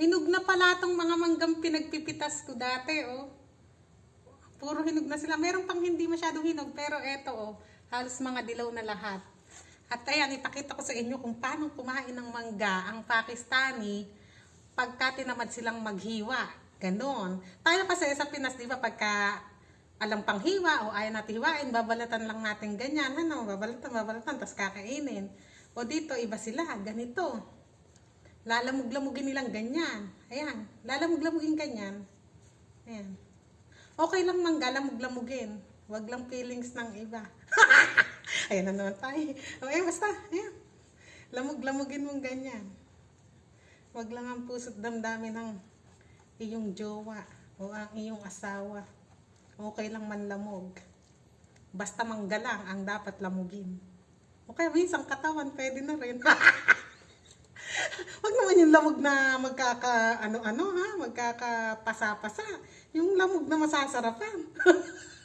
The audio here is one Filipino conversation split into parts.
Hinog na pala tong mga manggang pinagpipitas ko dati, oh. Puro hinog na sila. Meron pang hindi masyadong hinog, pero eto, oh. Halos mga dilaw na lahat. At ayan, ipakita ko sa inyo kung paano kumain ng mangga ang Pakistani pagka tinamad silang maghiwa. Ganon. Tayo kasi sa Pinas, di ba, pagka alam pang hiwa o ayaw natin hiwain, babalatan lang natin ganyan. Ano, babalatan, babalatan, tapos kakainin. O dito, iba sila, ganito. Lalamog-lamugin nilang ganyan. Ayan, lalamog-lamugin ganyan. Ayan. Okay lang mangga, lamog-lamugin. Wag lang feelings ng iba. Ayan na naman tayo. Okay, basta. Ayan. Lamog-lamugin mong ganyan. Wag lang ang puso't damdamin ng iyong jowa o ang iyong asawa. Okay lang manlamog. Basta mangga lang ang dapat lamugin. Okay, minsan katawan, pwede na rin. Lamog na magkaka ano-ano ha, magkakapasa-pasa. Yung lamog na masasarapan.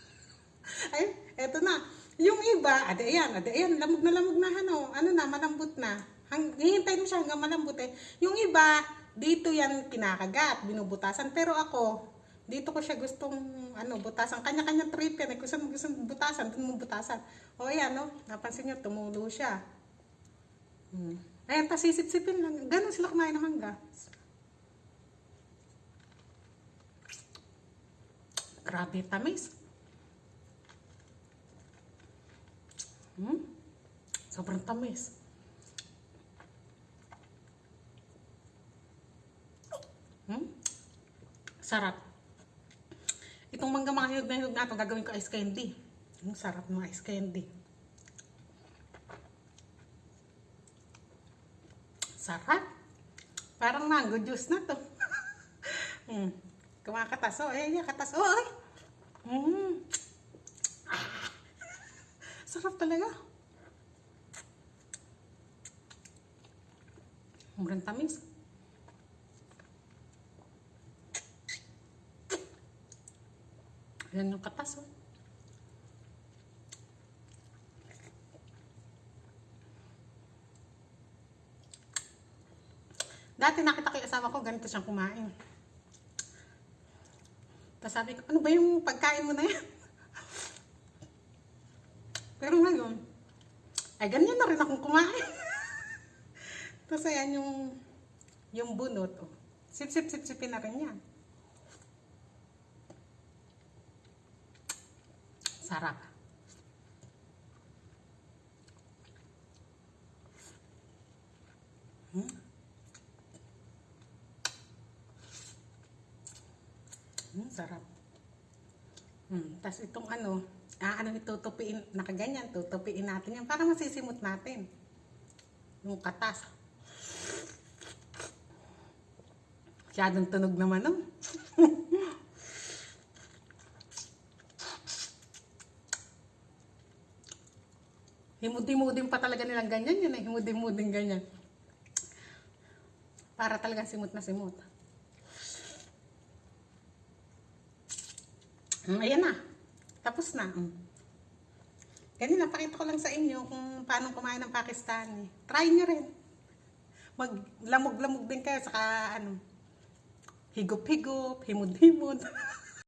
Ay, eto na. Yung iba, ade ayan, ade ayan, lamog na lamog na ano, ano na, malambot na. Hang, hihintay mo siya hanggang malambot eh. Yung iba, dito yan kinakagat, binubutasan. Pero ako, dito ko siya gustong ano, butasan. Kanya-kanya trip yan. Eh. Kung saan gusto butasan, doon mo butasan. O ayan, no? Napansin nyo, tumulo siya. Hmm. Ayan, tas sisip-sipin lang. Ganun sila kumain ng mangga. Grabe, tamis. Hmm? Sobrang tamis. Hmm? Sarap. Itong mangga mga hinog na hinog na ito, gagawin ko ice candy. Ang sarap ng ice candy. Sarap. Parang mango juice na to. hmm. Kumakatas. Oh, eh, katas. Oh, ay. Mm. Sarap talaga. Murang tamis. Yan yung katas, oh. Dati nakita ko yung asawa ko, ganito siyang kumain. Tapos sabi ko, ano ba yung pagkain mo na yan? Pero ngayon, ay ganyan na rin akong kumain. Tapos ayan yung, yung bunot. Oh. Sip, sip, sip, sipin na rin yan. Sarap. Sarap. Hmm, tas itong ano, ah, ano itutupiin, nakaganyan, tutupiin natin yan para masisimot natin. Yung katas. Masyadong tunog naman, no? Himudi-muding pa talaga nilang ganyan yun eh. Himudi-muding ganyan. Para talaga simot na simot. Mm, ayan na. Tapos na. Mm. Kanina, pakita ko lang sa inyo kung paano kumain ng Pakistani. Try nyo rin. Maglamog-lamog din kayo, saka ano, higop-higop, himod-himod.